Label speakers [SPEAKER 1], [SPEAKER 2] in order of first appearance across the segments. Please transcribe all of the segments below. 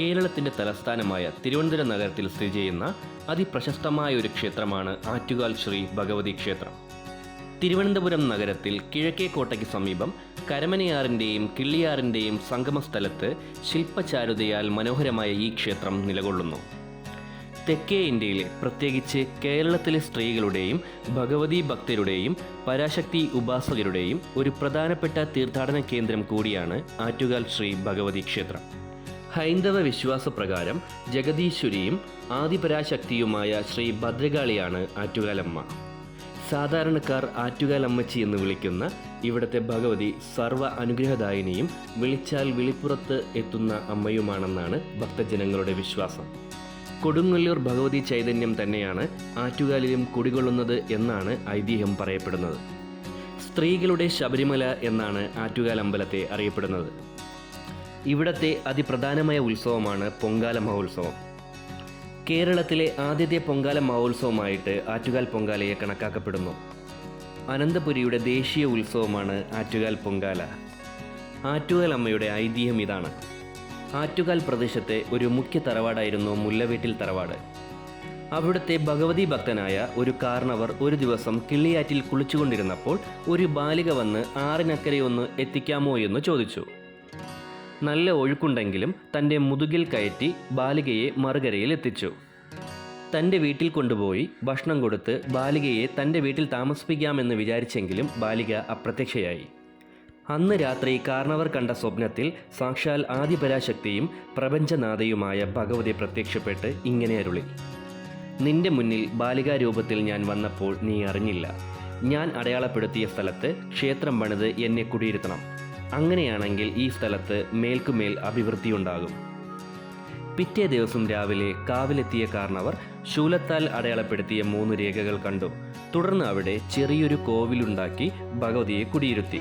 [SPEAKER 1] കേരളത്തിന്റെ തലസ്ഥാനമായ തിരുവനന്തപുരം നഗരത്തിൽ സ്ഥിതി ചെയ്യുന്ന അതിപ്രശസ്തമായ ഒരു ക്ഷേത്രമാണ് ആറ്റുകാൽ ശ്രീ ഭഗവതി ക്ഷേത്രം. തിരുവനന്തപുരം നഗരത്തിൽ കിഴക്കേക്കോട്ടയ്ക്ക് സമീപം കരമനയാറിന്റെയും കിള്ളിയാറിന്റെയും സംഗമസ്ഥലത്ത് ശില്പചാരുതയാൽ മനോഹരമായ ഈ ക്ഷേത്രം നിലകൊള്ളുന്നു. തെക്കേ ഇന്ത്യയിലെ പ്രത്യേകിച്ച് കേരളത്തിലെ സ്ത്രീകളുടെയും ഭഗവതി ഭക്തരുടെയും പരാശക്തി ഉപാസകരുടെയും ഒരു പ്രധാനപ്പെട്ട തീർത്ഥാടന കേന്ദ്രം കൂടിയാണ് ആറ്റുകാൽ ശ്രീ ഭഗവതി ക്ഷേത്രം. ഹൈന്ദവ വിശ്വാസപ്രകാരം ജഗദീശ്വരിയും ആദിപരാശക്തിയുമായ ശ്രീ ഭദ്രകാളിയാണ് ആറ്റുകാലമ്മ. സാധാരണക്കാർ ആറ്റുകാലമ്മച്ചി എന്ന് വിളിക്കുന്ന ഇവിടുത്തെ ഭഗവതി സർവ അനുഗ്രഹദായിനിയും വിളിച്ചാൽ വിളിപ്പുറത്ത് എത്തുന്ന അമ്മയുമാണെന്നാണ് ഭക്തജനങ്ങളുടെ വിശ്വാസം. കൊടുങ്ങല്ലൂർ ഭഗവതി ചൈതന്യം തന്നെയാണ് ആറ്റുകാലിലും കുടികൊള്ളുന്നത് എന്നാണ് ഐതിഹ്യം പറയപ്പെടുന്നത്. സ്ത്രീകളുടെ ശബരിമല എന്നാണ് ആറ്റുകാൽ അമ്പലത്തെ അറിയപ്പെടുന്നത്. ഇവിടത്തെ അതിപ്രധാനമായ ഉത്സവമാണ് പൊങ്കാല മഹോത്സവം. കേരളത്തിലെ ആദ്യത്തെ പൊങ്കാല മഹോത്സവമായിട്ട് ആറ്റുകാൽ പൊങ്കാലയെ കണക്കാക്കപ്പെടുന്നു. അനന്തപുരിയുടെ ദേശീയ ഉത്സവമാണ് ആറ്റുകാൽ പൊങ്കാല. ആറ്റുകാൽ അമ്മയുടെ ഐതിഹ്യം ഇതാണ്. ആറ്റുകാൽ പ്രദേശത്തെ ഒരു മുഖ്യ തറവാടായിരുന്നു മുല്ലവീട്ടിൽ തറവാട്. അവിടുത്തെ ഭഗവതി ഭക്തനായ ഒരു കാരണവർ ഒരു ദിവസം കിള്ളിയാറ്റിൽ കുളിച്ചുകൊണ്ടിരുന്നപ്പോൾ ഒരു ബാലിക വന്ന് ആറിനക്കരെ ഒന്ന് എത്തിക്കാമോ എന്ന് ചോദിച്ചു. നല്ല ഒഴുക്കുണ്ടെങ്കിലും തന്റെ മുതുകിൽ കയറ്റി ബാലികയെ മറുകരയിൽ എത്തിച്ചു. തന്റെ വീട്ടിൽ കൊണ്ടുപോയി ഭക്ഷണം കൊടുത്ത് ബാലികയെ തന്റെ വീട്ടിൽ താമസിപ്പിക്കാമെന്ന് വിചാരിച്ചെങ്കിലും ബാലിക അപ്രത്യക്ഷയായി. അന്ന് രാത്രി കാരണവർ കണ്ട സ്വപ്നത്തിൽ സാക്ഷാൽ ആദിപരാശക്തിയും പ്രപഞ്ചനാഥയുമായ ഭഗവതി പ്രത്യക്ഷപ്പെട്ട് ഇങ്ങനെ അരുളി. നിന്റെ മുന്നിൽ ബാലികാരൂപത്തിൽ ഞാൻ വന്നപ്പോൾ നീ അറിഞ്ഞില്ല. ഞാൻ അടയാളപ്പെടുത്തിയ സ്ഥലത്ത് ക്ഷേത്രം പണിത് എന്നെ കുടിയിരുത്തണം. അങ്ങനെയാണെങ്കിൽ ഈ സ്ഥലത്ത് മേൽക്കുമേൽ അഭിവൃദ്ധിയുണ്ടാകും. പിറ്റേ ദിവസം രാവിലെ കാവിലെത്തിയ കാരണവർ ശൂലത്താൽ അടയാളപ്പെടുത്തിയ മൂന്ന് രേഖകൾ കണ്ടു. തുടർന്ന് അവിടെ ചെറിയൊരു കോവിലുണ്ടാക്കി ഭഗവതിയെ കുടിയിരുത്തി.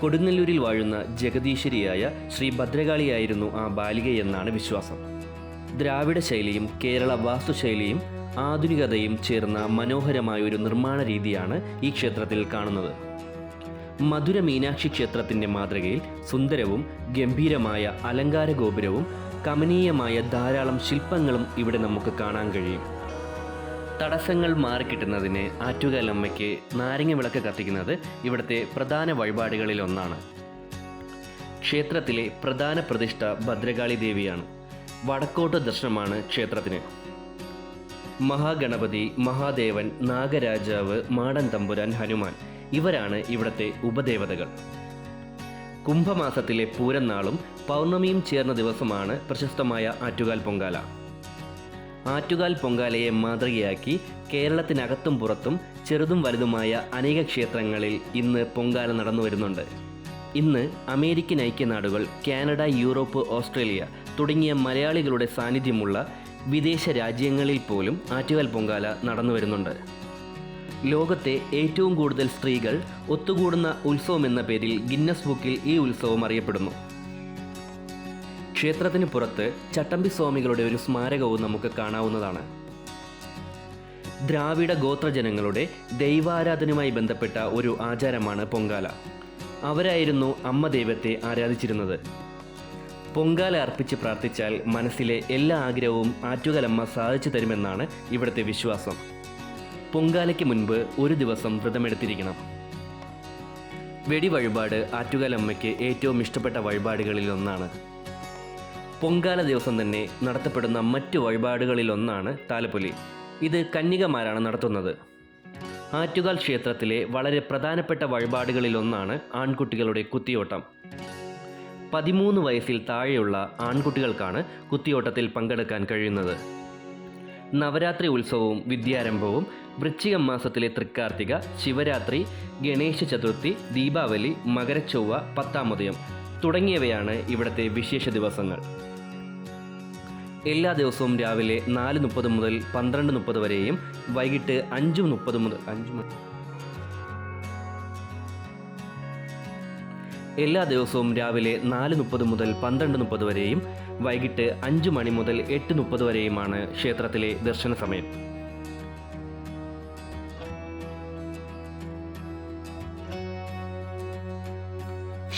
[SPEAKER 1] കൊടുങ്ങല്ലൂരിൽ വാഴുന്ന ജഗദീശ്വരിയായ ശ്രീ ഭദ്രകാളിയായിരുന്നു ആ ബാലികയെന്നാണ് വിശ്വാസം. ദ്രാവിഡ ശൈലിയും കേരള വാസ്തുശൈലിയും ആധുനികതയും ചേർന്ന മനോഹരമായ ഒരു നിർമ്മാണ രീതിയാണ് ഈ ക്ഷേത്രത്തിൽ കാണുന്നത്. മധുര മീനാക്ഷി ക്ഷേത്രത്തിന്റെ മാതൃകയിൽ സുന്ദരവും ഗംഭീരമായ അലങ്കാര ഗോപുരവും കമനീയമായ ധാരാളം ശില്പങ്ങളും ഇവിടെ നമുക്ക് കാണാൻ കഴിയും. തടസ്സങ്ങൾ മാറിക്കിട്ടുന്നതിന് ആറ്റുകാലമ്മയ്ക്ക് നാരങ്ങ വിളക്ക് കത്തിക്കുന്നത് ഇവിടുത്തെ പ്രധാന വഴിപാടുകളിൽ ഒന്നാണ്. ക്ഷേത്രത്തിലെ പ്രധാന പ്രതിഷ്ഠ ഭദ്രകാളി ദേവിയാണ്. വടക്കോട്ട് ദർശനമാണ് ക്ഷേത്രത്തിന്. മഹാഗണപതി മഹാദേവൻ നാഗരാജാവ് മാടൻ തമ്പുരാൻ ഹനുമാൻ ഇവരാണ് ഇവിടത്തെ ഉപദേവതകൾ. കുംഭമാസത്തിലെ പൂരം നാളും പൗർണമിയും ചേർന്ന ദിവസമാണ് പ്രശസ്തമായ ആറ്റുകാൽ പൊങ്കാല. ആറ്റുകാൽ പൊങ്കാലയെ മാതൃകയാക്കി കേരളത്തിനകത്തും പുറത്തും ചെറുതും വലുതുമായ അനേക ക്ഷേത്രങ്ങളിൽ ഇന്ന് പൊങ്കാല നടന്നു വരുന്നുണ്ട്. ഇന്ന് അമേരിക്കൻ ഐക്യനാടുകൾ കാനഡ യൂറോപ്പ് ഓസ്ട്രേലിയ തുടങ്ങിയ മലയാളികളുടെ സാന്നിധ്യമുള്ള വിദേശ രാജ്യങ്ങളിൽ പോലും ആറ്റുകാൽ പൊങ്കാല നടന്നു വരുന്നുണ്ട്. ലോകത്തെ ഏറ്റവും കൂടുതൽ സ്ത്രീകൾ ഒത്തുകൂടുന്ന ഉത്സവം എന്ന പേരിൽ ഗിന്നസ് ബുക്കിൽ ഈ ഉത്സവം അറിയപ്പെടുന്നു. ക്ഷേത്രത്തിന് പുറത്ത് ചട്ടമ്പി സ്വാമികളുടെ ഒരു സ്മാരകവും നമുക്ക് കാണാവുന്നതാണ്. ദ്രാവിഡ ഗോത്രജനങ്ങളുടെ ദൈവാരാധനയുമായി ബന്ധപ്പെട്ട ഒരു ആചാരമാണ് പൊങ്കാല. അവരായിരുന്നു അമ്മ ദൈവത്തെ ആരാധിച്ചിരുന്നത്. പൊങ്കാല അർപ്പിച്ച് പ്രാർത്ഥിച്ചാൽ മനസ്സിലെ എല്ലാ ആഗ്രഹവും ആറ്റുകലമ്മ സാധിച്ചു തരുമെന്നാണ് ഇവിടുത്തെ വിശ്വാസം. പൊങ്കാലയ്ക്ക് മുൻപ് ഒരു ദിവസം വ്രതമെടുത്തിരിക്കണം. വെടി വഴിപാട് ആറ്റുകാലമ്മയ്ക്ക് ഏറ്റവും ഇഷ്ടപ്പെട്ട വഴിപാടുകളിൽ ഒന്നാണ് പൊങ്കാല ദിവസം തന്നെ നടത്തപ്പെടുന്ന മറ്റു വഴിപാടുകളിൽ ഒന്നാണ് താലപ്പൊലി. ഇത് കന്യകമാരാണ് നടത്തുന്നത്. ആറ്റുകാൽ ക്ഷേത്രത്തിലെ വളരെ പ്രധാനപ്പെട്ട വഴിപാടുകളിൽ ഒന്നാണ് ആൺകുട്ടികളുടെ കുത്തിയോട്ടം. പതിമൂന്ന് വയസ്സിൽ താഴെയുള്ള ആൺകുട്ടികൾക്കാണ് കുത്തിയോട്ടത്തിൽ പങ്കെടുക്കാൻ കഴിയുന്നത്. നവരാത്രി ഉത്സവവും വിദ്യാരംഭവും വൃശ്ചിക മാസത്തിലെ തൃക്കാർത്തിക ശിവരാത്രി ഗണേശ ചതുർത്ഥി ദീപാവലി മകരച്ചൊവ്വ പത്താമുദയം തുടങ്ങിയവയാണ് ഇവിടുത്തെ വിശേഷ ദിവസങ്ങൾ. എല്ലാ ദിവസവും രാവിലെ നാല് മുപ്പത് മുതൽ പന്ത്രണ്ട് മുപ്പത് വരെയും വൈകിട്ട് അഞ്ച് മുപ്പത് മുതൽ അഞ്ച് മണി എല്ലാ ദിവസവും രാവിലെ നാല് മുപ്പത് മുതൽ പന്ത്രണ്ട് മുപ്പത് വരെയും വൈകിട്ട് അഞ്ച് മണി മുതൽ എട്ട് മുപ്പത് വരെയുമാണ് ക്ഷേത്രത്തിലെ ദർശന സമയം.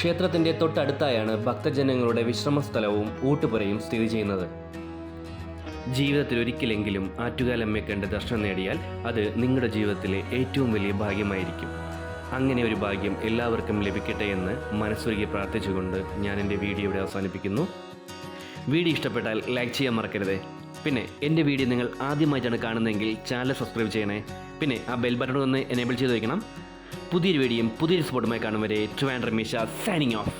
[SPEAKER 1] ക്ഷേത്രത്തിന്റെ തൊട്ടടുത്തായാണ് ഭക്തജനങ്ങളുടെ വിശ്രമസ്ഥലവും ഊട്ടുപുരയും സ്ഥിതി ചെയ്യുന്നത്. ജീവിതത്തിൽ ഒരിക്കലെങ്കിലും ആറ്റുകാലമ്മയെ കണ്ട് ദർശനം നേടിയാൽ അത് നിങ്ങളുടെ ജീവിതത്തിലെ ഏറ്റവും വലിയ ഭാഗ്യമായിരിക്കും. അങ്ങനെ ഒരു ഭാഗ്യം എല്ലാവർക്കും ലഭിക്കട്ടെ എന്ന് മനസ്സൊരുക്കി പ്രാർത്ഥിച്ചുകൊണ്ട് ഞാൻ എന്റെ വീഡിയോ ഇവിടെ അവസാനിപ്പിക്കുന്നു. വീഡിയോ ഇഷ്ടപ്പെട്ടാൽ ലൈക്ക് ചെയ്യാൻ മറക്കരുത്. പിന്നെ എന്റെ വീഡിയോ നിങ്ങൾ ആദ്യമായിട്ടാണ് കാണുന്നതെങ്കിൽ ചാനൽ സബ്സ്ക്രൈബ് ചെയ്യണേ. പിന്നെ ആ ബെൽ ബട്ടൺ ഒന്ന് എനേബിൾ ചെയ്ത് വയ്ക്കണം പുതിയൊരു വീഡിയോയും പുതിയൊരു സ്പോട്ടുമായി കാണും വരെ ട്രിവാൻഡ്രം മീശ സൈനിങ് ഓഫ്